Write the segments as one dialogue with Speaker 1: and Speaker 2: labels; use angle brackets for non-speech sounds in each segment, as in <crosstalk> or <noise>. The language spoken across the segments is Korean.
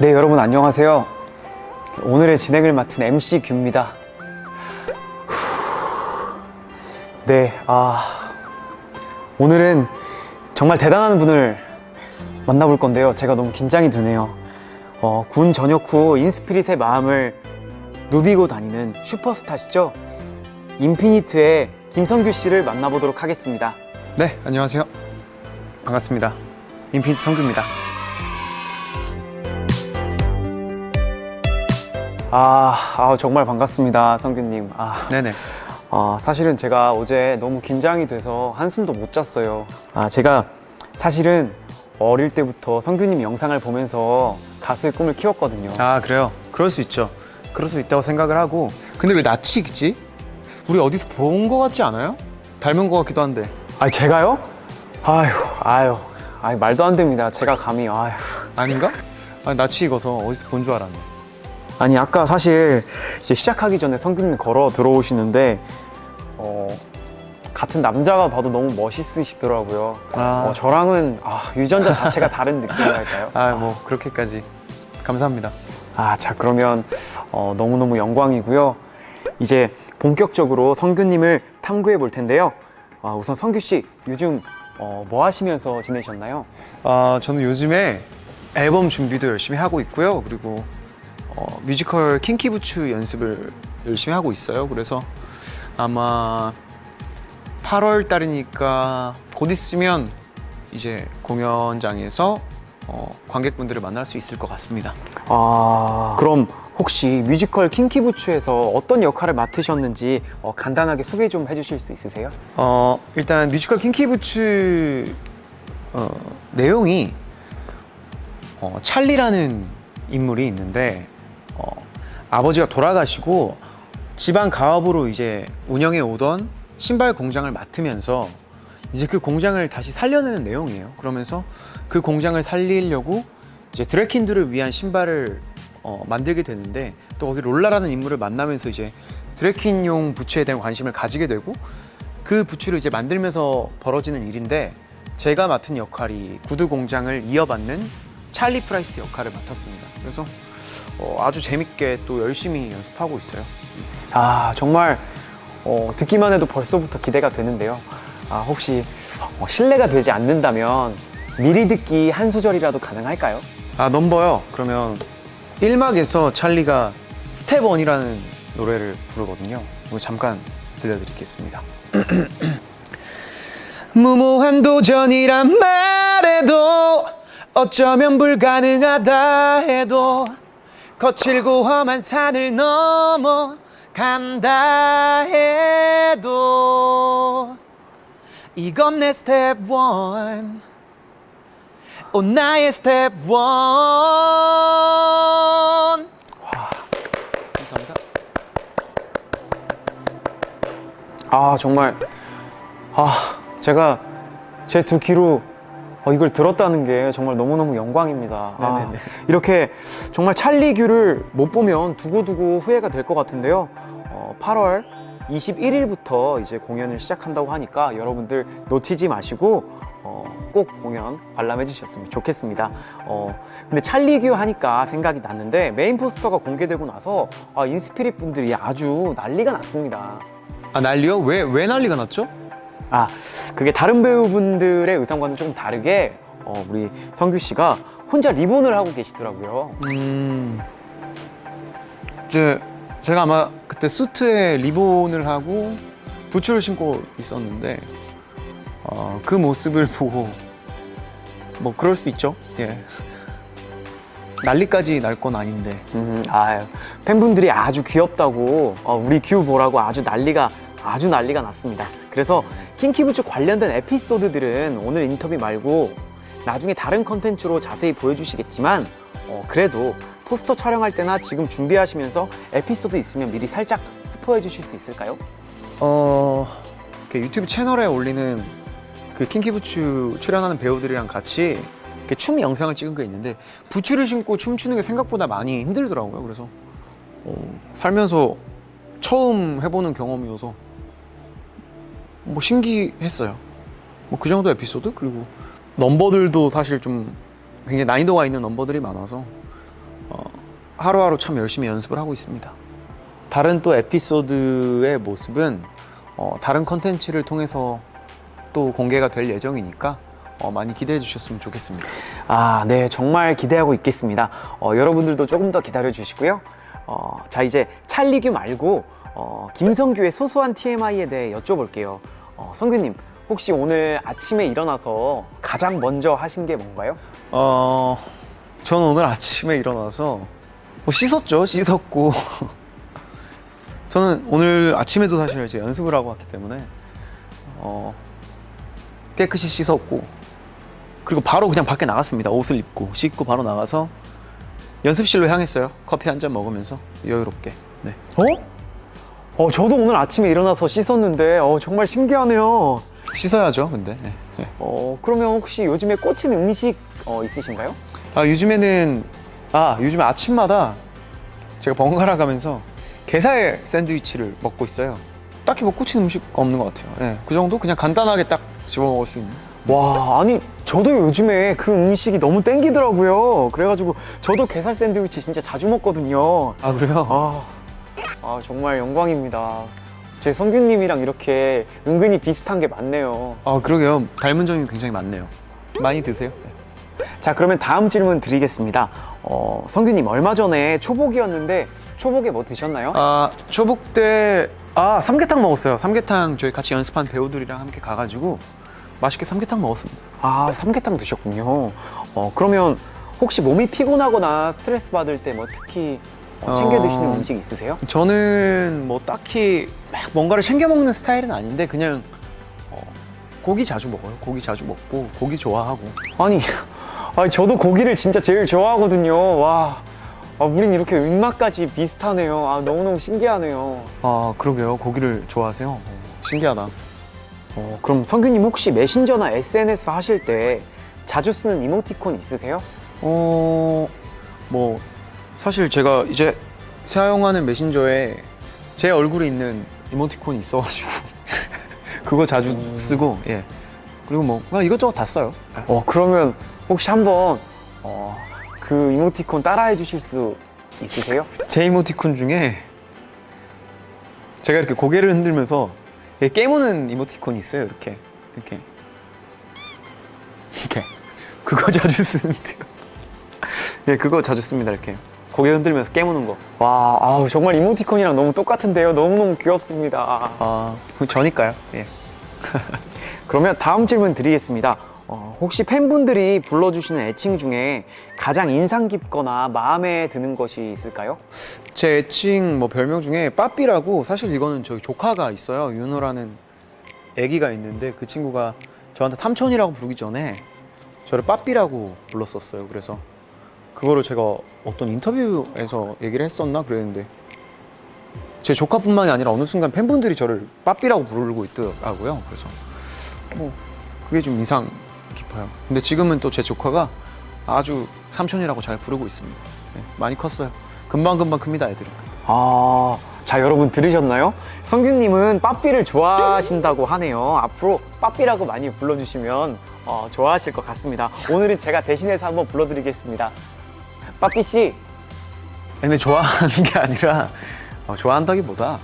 Speaker 1: 네, 여러분 안녕하세요. 오늘의 진행을 맡은 MC 규입니다. 후. 네, 아, 오늘은 정말 대단한 분을 만나볼 건데요. 제가 너무 긴장이 되네요. 어, 군 전역 후 인스피릿의 마음을 누비고 다니는 슈퍼스타시죠? 인피니트의 김성규 씨를 만나보도록 하겠습니다. 네, 안녕하세요. 반갑습니다. 인피니트 성규입니다. 아, 아, 정말 반갑습니다, 성규님. 아,
Speaker 2: 네네.
Speaker 1: 아, 사실은 제가 어제 너무 긴장이 돼서 한숨도 못 잤어요. 아, 제가 사실은 어릴 때부터 성규님 영상을 보면서 가수의 꿈을 키웠거든요.
Speaker 2: 아 그래요. 그럴 수 있죠. 그럴 수 있다고 생각을 하고. 근데 왜 있지? 우리 어디서 본 거 같지 않아요? 닮은 거 같기도 한데.
Speaker 1: 아, 제가요? 아유, 아유, 아유, 말도 안 됩니다. 제가 감히, 아유.
Speaker 2: 아닌가? 아 낯이 익어서 어디서 본 줄 알았네.
Speaker 1: 아니, 아까 사실 이제 시작하기 전에 성규님 걸어 들어오시는데, 어, 같은 남자가 봐도 너무 멋있으시더라고요.
Speaker 2: 아,
Speaker 1: 어, 저랑은 아, 유전자 자체가 <laughs> 다른 느낌이랄까요?
Speaker 2: 아 뭐 그렇게까지. 감사합니다.
Speaker 1: 아, 자, 그러면 어, 너무너무 영광이고요. 이제 본격적으로 성규님을 탐구해 볼 텐데요. 아, 우선 성규 씨, 요즘 어, 뭐 하시면서 지내셨나요?
Speaker 2: 아 저는 요즘에 앨범 준비도 열심히 하고 있고요. 그리고 어, 뮤지컬 킹키부츠 연습을 열심히 하고 있어요. 그래서 아마 8월 달이니까 곧 있으면 이제 공연장에서 어, 관객분들을 만날 수 있을 것 같습니다.
Speaker 1: 아, 그럼 혹시 뮤지컬 킹키부츠에서 어떤 역할을 맡으셨는지 어, 간단하게 소개 좀 해주실 수 있으세요?
Speaker 2: 어, 일단 뮤지컬 킹키부츠 어, 내용이 어, 찰리라는 인물이 있는데 어, 아버지가 돌아가시고 집안 가업으로 이제 운영해 오던 신발 공장을 맡으면서 이제 그 공장을 다시 살려내는 내용이에요. 그러면서 그 공장을 살리려고 이제 드래킨들을 위한 신발을 어, 만들게 되는데 또 거기 롤라라는 인물을 만나면서 이제 드래킨용 부츠에 대한 관심을 가지게 되고 그 부츠를 이제 만들면서 벌어지는 일인데 제가 맡은 역할이 구두 공장을 이어받는 찰리 프라이스 역할을 맡았습니다. 그래서 어, 아주 재밌게 또 열심히 연습하고 있어요.
Speaker 1: 아, 정말 어, 듣기만 해도 벌써부터 기대가 되는데요. 아, 혹시 어, 실례가 되지 않는다면 미리 듣기 한 소절이라도 가능할까요?
Speaker 2: 아 넘버요. 그러면 1막에서 찰리가 스텝 원이라는 노래를 부르거든요. 잠깐 들려드리겠습니다. <clears throat> 무모한 도전이란 말해도 어쩌면 불가능하다 해도 거칠고 험한 산을 넘어 간다 해도 이건 내 스텝 원 오 나의 스텝 원 감사합니다.
Speaker 1: 아 정말. 아 제가 제 두 귀로 어, 이걸 들었다는 게 정말 너무너무 영광입니다. 아. 이렇게 정말 찰리규를 못 보면 두고두고 후회가 될 것 같은데요. 어, 8월 21일부터 이제 공연을 시작한다고 하니까 여러분들 놓치지 마시고 어, 꼭 공연 관람해 주셨으면 좋겠습니다. 어, 근데 찰리규 하니까 생각이 났는데 메인 포스터가 공개되고 나서 아, 인스피릿 분들이 아주 난리가 났습니다.
Speaker 2: 아 난리요? 왜, 왜 난리가 났죠?
Speaker 1: 아, 그게 다른 배우분들의 의상과는 조금 다르게 어, 우리 성규 씨가 혼자 리본을 하고 계시더라고요.
Speaker 2: 음 이제 제가 아마 그때 수트에 리본을 하고 부츠를 신고 있었는데 어, 그 모습을 <laughs> 보고 뭐 그럴 수 있죠 예 난리까지 날 건 아닌데
Speaker 1: 음, 아, 팬분들이 아주 귀엽다고 어, 우리 규 보라고 아주 난리가 아주 난리가 났습니다. 그래서 킹키부츠 관련된 에피소드들은 오늘 인터뷰 말고 나중에 다른 컨텐츠로 자세히 보여주시겠지만 어, 그래도 포스터 촬영할 때나 지금 준비하시면서 에피소드 있으면 미리 살짝 스포해 주실 수 있을까요?
Speaker 2: 어, 그 유튜브 채널에 올리는 그 킹키부츠 출연하는 배우들이랑 같이 이렇게 춤 영상을 찍은 게 있는데 부츠를 신고 춤추는 게 생각보다 많이 힘들더라고요. 그래서 어, 살면서 처음 해보는 경험이어서 뭐 신기했어요. 뭐 그 정도 에피소드 그리고 넘버들도 사실 좀 굉장히 난이도가 있는 넘버들이 많아서 하루하루 참 열심히 연습을 하고 있습니다. 다른 또 에피소드의 모습은 어, 다른 컨텐츠를 통해서 또 공개가 될 예정이니까 어, 많이 기대해 주셨으면 좋겠습니다.
Speaker 1: 아, 네, 정말 기대하고 있겠습니다. 어, 여러분들도 조금 더 기다려 주시고요. 어, 자, 이제 찰리규 말고 어, 김성규의 소소한 TMI에 대해 여쭤볼게요. 어, 성규님, 혹시 오늘 아침에 일어나서 가장 먼저 하신 게 뭔가요?
Speaker 2: 어, 저는 오늘 아침에 일어나서 뭐 씻었죠. 씻었고. <laughs> 저는 오늘 아침에도 사실 이제 연습을 하고 왔기 때문에 어, 깨끗이 씻었고 그리고 바로 그냥 밖에 나갔습니다. 옷을 입고 씻고 바로 나가서 연습실로 향했어요. 커피 한 잔 먹으면서 여유롭게. 네.
Speaker 1: 어? 어, 저도 오늘 아침에 일어나서 씻었는데, 어, 정말 신기하네요.
Speaker 2: 씻어야죠. 근데. 네. 네.
Speaker 1: 어, 그러면 혹시 요즘에 꽂힌 음식 어, 있으신가요?
Speaker 2: 아 요즘에는 아 요즘 아침마다 제가 번갈아 가면서 게살 샌드위치를 먹고 있어요. 딱히 뭐 꽂힌 음식 없는 것 같아요. 예, 그 정도 그냥 간단하게 딱 집어 먹을 수 있는.
Speaker 1: 와, 아니, 저도 요즘에 그 음식이 너무 땡기더라고요. 그래가지고 저도 게살 샌드위치 진짜 자주 먹거든요.
Speaker 2: 아 그래요?
Speaker 1: 아, 아 정말 영광입니다. 제 성규님이랑 이렇게 은근히 비슷한 게 많네요.
Speaker 2: 아 그러게요. 닮은 점이 굉장히 많네요. 많이 드세요. 네.
Speaker 1: 자, 그러면 다음 질문 드리겠습니다. 어, 성규님, 얼마 전에 초복이었는데, 초복에 뭐 드셨나요?
Speaker 2: 아 초복 때아 삼계탕 먹었어요. 삼계탕 저희 같이 연습한 배우들이랑 함께 가가지고 맛있게 삼계탕 먹었습니다.
Speaker 1: 아, 삼계탕 드셨군요. 어, 그러면 혹시 몸이 피곤하거나 스트레스 받을 때 뭐 특히 어, 챙겨
Speaker 2: 어.
Speaker 1: 드시는 음식 있으세요?
Speaker 2: 저는 뭐 딱히 막 뭔가를 챙겨 먹는 스타일은 아닌데 그냥 어, 고기 자주 먹어요. 고기 자주 먹고 고기 좋아하고.
Speaker 1: 아니, <laughs> 아니, 저도 고기를 진짜 제일 좋아하거든요. 와, 아, 우린 이렇게 입맛까지 비슷하네요. 아, 너무너무 신기하네요.
Speaker 2: 아 그러게요. 고기를 좋아하세요. 어, 신기하다.
Speaker 1: 어, 그럼 성규님 혹시 메신저나 SNS 하실 때 자주 쓰는 이모티콘 있으세요?
Speaker 2: 어, 뭐 사실 제가 이제 사용하는 메신저에 제 얼굴이 있는 이모티콘이 있어가지고 <laughs> 그거 자주 쓰고 예. 그리고 뭐 그냥 이것저것 다 써요.
Speaker 1: 어, 그러면 혹시 한번 어, 그 이모티콘 따라해 주실 수 있으세요?
Speaker 2: 제 이모티콘 중에 제가 이렇게 고개를 흔들면서 이렇게 깨무는 이모티콘이 있어요. 이렇게 이렇게 이렇게 그거 자주 쓰는데요. 예, <laughs> 그거 자주 씁니다. 이렇게 고개 흔들면서 깨무는 거.
Speaker 1: 와, 아우, 정말 이모티콘이랑 너무 똑같은데요. 너무너무 귀엽습니다.
Speaker 2: 아, 그 저니까요. 예. <laughs>
Speaker 1: 그러면 다음 질문 드리겠습니다. 어, 혹시 팬분들이 불러주시는 애칭 중에 가장 인상 깊거나 마음에 드는 것이 있을까요?
Speaker 2: 제 애칭 뭐 별명 중에 빠삐라고 사실 이거는 저희 조카가 있어요. 윤호라는 애기가 있는데 그 친구가 저한테 삼촌이라고 부르기 전에 저를 빠삐라고 불렀었어요. 그래서 그거를 제가 어떤 인터뷰에서 얘기를 했었나 그랬는데 제 조카뿐만이 아니라 어느 순간 팬분들이 저를 빠삐라고 부르고 있더라고요. 그래서 뭐 그게 좀 인상 깊어요. 근데 지금은 또 제 조카가 아주 삼촌이라고 잘 부르고 있습니다. 네, 많이 컸어요. 금방금방 큽니다, 애들은.
Speaker 1: 아, 자, 여러분 들으셨나요? 성규님은 빠삐를 좋아하신다고 하네요. 앞으로 빠삐라고 많이 불러주시면 어, 좋아하실 것 같습니다. 오늘은 제가 대신해서 한번 불러드리겠습니다. 빠삐 씨,
Speaker 2: 근데 좋아하는 게 아니라 어, 좋아한다기보다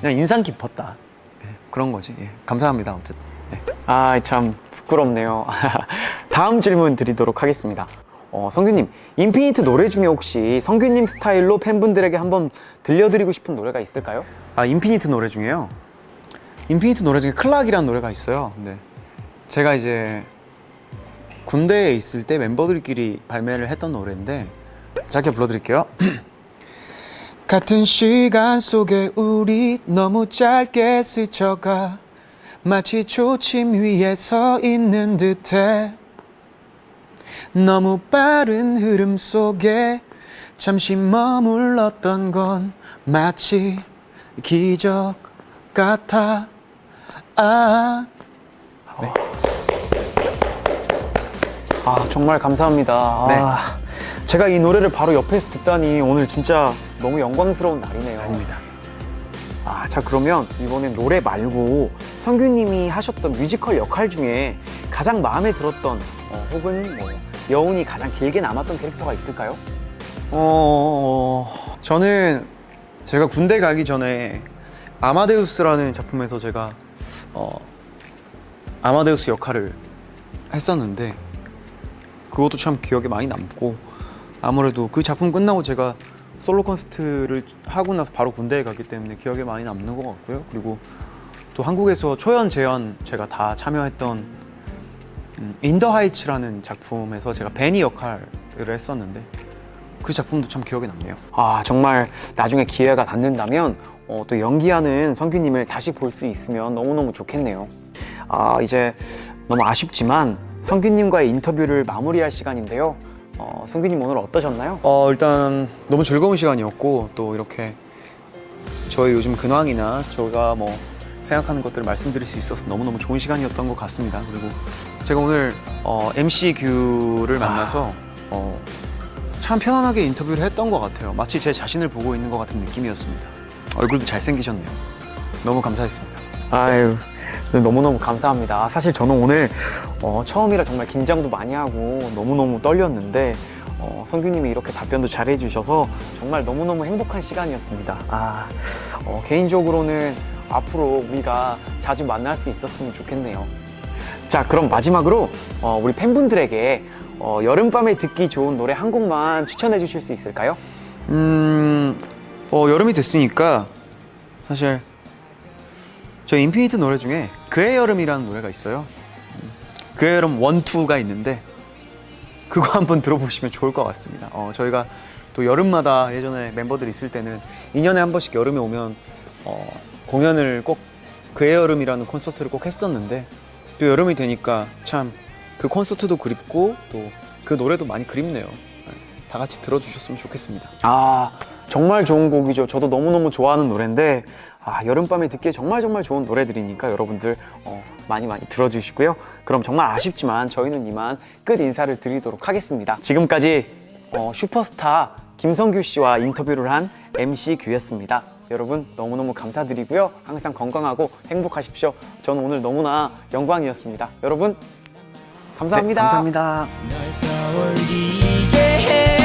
Speaker 2: 그냥 인상 깊었다. 예, 그런 거지. 예, 감사합니다, 어쨌든. 네.
Speaker 1: 아, 참 부끄럽네요. <laughs> 다음 질문 드리도록 하겠습니다. 어, 성규님, 인피니트 노래 중에 혹시 성규님 스타일로 팬분들에게 한번 들려드리고 싶은 노래가 있을까요?
Speaker 2: 아 인피니트 노래 중에요. 인피니트 노래 중에 클락이라는 노래가 있어요. 근데 제가 이제 군대에 있을 때 멤버들끼리 발매를 했던 노래인데 짧게 불러드릴게요. <clears throat> 같은 시간 속에 우리 너무 짧게 스쳐가 마치 초침 위에 서 있는 듯해 너무 빠른 흐름 속에 잠시 머물렀던 건 마치 기적 같아 아
Speaker 1: 아, 정말 감사합니다.
Speaker 2: 네.
Speaker 1: 아, 제가 이 노래를 바로 옆에서 듣다니 오늘 진짜 너무 영광스러운 날이네요.
Speaker 2: 아닙니다.
Speaker 1: 아, 자, 그러면 이번엔 노래 말고 성규님이 하셨던 뮤지컬 역할 중에 가장 마음에 들었던 어, 혹은 뭐 여운이 가장 길게 남았던 캐릭터가 있을까요?
Speaker 2: 어, 저는 제가 군대 가기 전에 아마데우스라는 작품에서 제가 어, 아마데우스 역할을 했었는데 그것도 참 기억에 많이 남고 아무래도 그 작품 끝나고 제가 솔로 콘서트를 하고 나서 바로 군대에 갔기 때문에 기억에 많이 남는 것 같고요. 그리고 또 한국에서 초연, 재연 제가 다 참여했던 음, 인더 하이츠라는 작품에서 제가 베니 역할을 했었는데 그 작품도 참 기억에 남네요.
Speaker 1: 아 정말 나중에 기회가 닿는다면 어, 또 연기하는 성규님을 다시 볼 수 있으면 너무너무 좋겠네요. 아 이제 너무 아쉽지만 성규님과의 인터뷰를 마무리할 시간인데요. 어, 성규님 오늘 어떠셨나요?
Speaker 2: 어 일단 너무 즐거운 시간이었고 또 이렇게 저희 요즘 근황이나 저가 뭐 생각하는 것들을 말씀드릴 수 있어서 너무너무 좋은 시간이었던 것 같습니다. 그리고 제가 오늘 어, MC 규를 만나서 어, 참 편안하게 인터뷰를 했던 것 같아요. 마치 제 자신을 보고 있는 것 같은 느낌이었습니다. 얼굴도 잘생기셨네요. 너무 감사했습니다.
Speaker 1: 아유 네, 너무너무 감사합니다. 사실 저는 오늘 어, 처음이라 정말 긴장도 많이 하고 너무너무 떨렸는데 어, 성규님이 이렇게 답변도 잘 해 주셔서 정말 너무너무 행복한 시간이었습니다. 아, 어, 개인적으로는 앞으로 우리가 자주 만날 수 있었으면 좋겠네요. 자, 그럼 마지막으로 어, 우리 팬분들에게 어, 여름밤에 듣기 좋은 노래 한 곡만 추천해 주실 수 있을까요?
Speaker 2: 음, 어, 여름이 됐으니까 사실 저 인피니트 노래 중에 그의 여름이라는 노래가 있어요. 음, 그의 여름 원, 투가 있는데 그거 <laughs> 한번 들어보시면 좋을 것 같습니다. 어, 저희가 또 여름마다 예전에 멤버들이 있을 때는 2년에 한 번씩 여름에 오면 어, 공연을 꼭 그의 여름이라는 콘서트를 꼭 했었는데 또 여름이 되니까 참 그 콘서트도 그립고 또 그 노래도 많이 그립네요. 네, 다 같이 들어주셨으면 좋겠습니다.
Speaker 1: 아 정말 좋은 곡이죠. 저도 너무너무 좋아하는 노래인데 아, 여름밤에 듣기에 정말 정말 좋은 노래들이니까 여러분들 어, 많이 많이 들어주시고요. 그럼 정말 아쉽지만 저희는 이만 끝 인사를 드리도록 하겠습니다. 지금까지 어, 슈퍼스타 김성규 씨와 인터뷰를 한 MC 규였습니다. 여러분 너무너무 감사드리고요. 항상 건강하고 행복하십시오. 저는 오늘 너무나 영광이었습니다. 여러분 감사합니다.
Speaker 2: 네, 감사합니다.
Speaker 3: 널 떠올리게 해